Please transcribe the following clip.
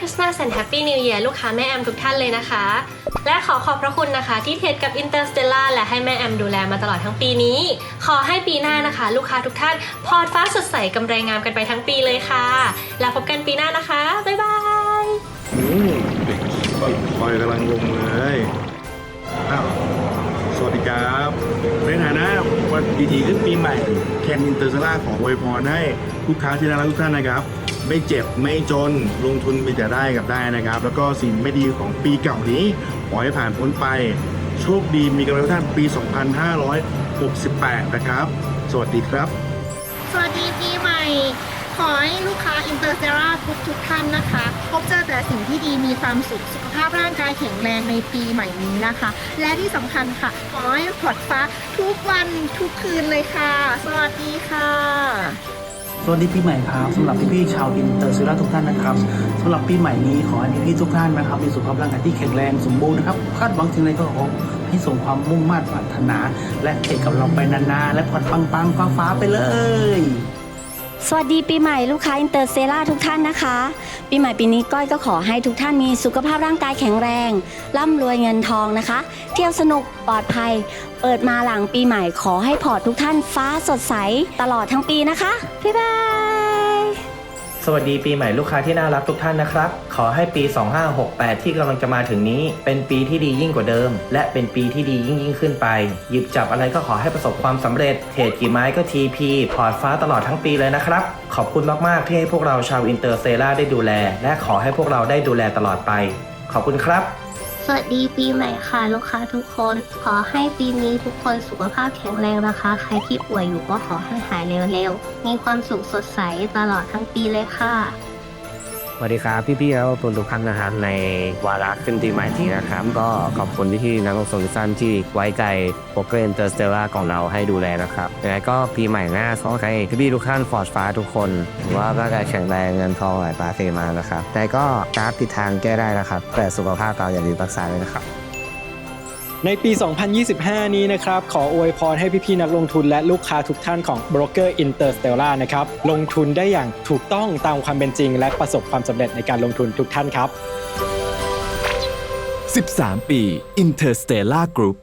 Christmas and Happy New Year ลูกค้าแม่แอมทุกท่านเลยนะคะ และขอขอบพระคุณนะคะ ที่เทรดกับ Interstellar และให้แม่แอมดูแลมาตลอดทั้งปีนี้ ขอให้ปีหน้านะคะ ลูกค้าทุกท่าน พอร์ฟ้าสดใสกำไรงามกันไปทั้งปีเลยค่ะ แล้วพบกันปีหน้านะคะ บ๊ายบายอืมเด็กปล่อยกำลังลงเลยอ้าวสวัสดีครับในฐานะวันดีทีขึ้นปีใหม่แคนอินเตอร์ซล่าขออวยพรให้ลูกค้าที่น่ารักทุกท่านนะครับ ไม่เจ็บไม่จนลงทุนมีแต่ได้กับได้นะครับ แล้วก็สิ่งไม่ดีของปีเก่านี้ขอให้ผ่านพ้นไป โชคดีมีกำลังทุกท่านปี 2568 นะครับ สวัสดีครับ สวัสดีปีใหม่ ขอให้ลูกค้าอินเตอร์เซราทุกทุกท่านนะคะ พบเจอแต่สิ่งที่ดีมีความสุขสุขภาพร่างกายแข็งแรงในปีใหม่นี้นะคะ และที่สำคัญค่ะ ขอให้พอร์ตฟ้าทุกวันทุกคืนเลยค่ะ สวัสดีค่ะ วัสดีปีใหม่ครับสำหรับพี่ๆชาวอินเตอร์ซิล่าทุกท่านนะครับสำหรับปีใหม่นี้ขอให้พี่ๆทุกท่านนะครับมีสุขภาพร่างกายที่แข็งแรงสมบูรณ์นะครับคาดหวังสิ่งใดก็ขอให้สมความมุ่งมั่นปรารถนา และเทกับเราไปนานๆและผ่อนปังๆฟ้าๆไปเลย สวัสดีปีใหม่ลูกค้าอินเตอร์เซล่าทุกท่านนะคะ ปีใหม่ปีนี้ก้อยก็ขอให้ทุกท่านมีสุขภาพร่างกายแข็งแรง ร่ำรวยเงินทองนะคะ เที่ยวสนุกปลอดภัย เปิดมาหลังปีใหม่ขอให้พอร์ตทุกท่านฟ้าสดใสตลอดทั้งปีนะคะบ๊ายบาย สวัสดีปีใหม่ลูกค้าที่น่ารักทุกท่านนะครับ ขอให้ปี 2568 ที่กำลังจะมาถึงนี้ เป็นปีที่ดียิ่งกว่าเดิม และเป็นปีที่ดียิ่งยิ่งขึ้นไป หยิบจับอะไรก็ขอให้ประสบความสำเร็จ เทรดกี่ไม้ก็ทีพอร์ตฟ้าตลอดทั้งปีเลยนะครับ ขอบคุณมากๆที่ให้พวกเราชาวอินเตอร์เซล่าได้ดูแล และขอให้พวกเราได้ดูแลตลอดไป ขอบคุณครับ สวัสดีปีใหม่ค่ะ ลูกค้าทุกคน ขอให้ปีนี้ทุกคนสุขภาพแข็งแรงนะคะ ใครที่ป่วยอยู่ก็ขอให้หายเร็วๆ มีความสุขสดใสตลอดทั้งปีเลยค่ะ สวัสดีครับพี่ๆแล้วทุกทุกท่านนะครับในวาระขึ้นปีใหม่นี้นะครับ ก็ขอบคุณที่นักลงทุนสั้นที่ไว้ใจโปรเกรนเตอร์สเตล่าของเราให้ดูแลนะครับยังไงก็ปีใหม่หน้าขอให้พี่ๆทุกท่านฟอร์ดฟ้าทุกคนว่าร่างกายแข็งแรงเงินทองไหลปลาเทมานะครับแต่ก็กราฟติดทางแก้ได้นะครับ แต่สุขภาพเราอย่าลืมรักษาเลยนะครับ ในปี 2025 นี้นะครับ ขออวยพรให้พี่ๆนักลงทุนและลูกค้าทุกท่านของ Broker Interstellar นะครับ ลงทุนได้อย่างถูกต้องตามความเป็นจริง และประสบความสำเร็จในการลงทุนทุกท่านครับ 13 ปี Interstellar Group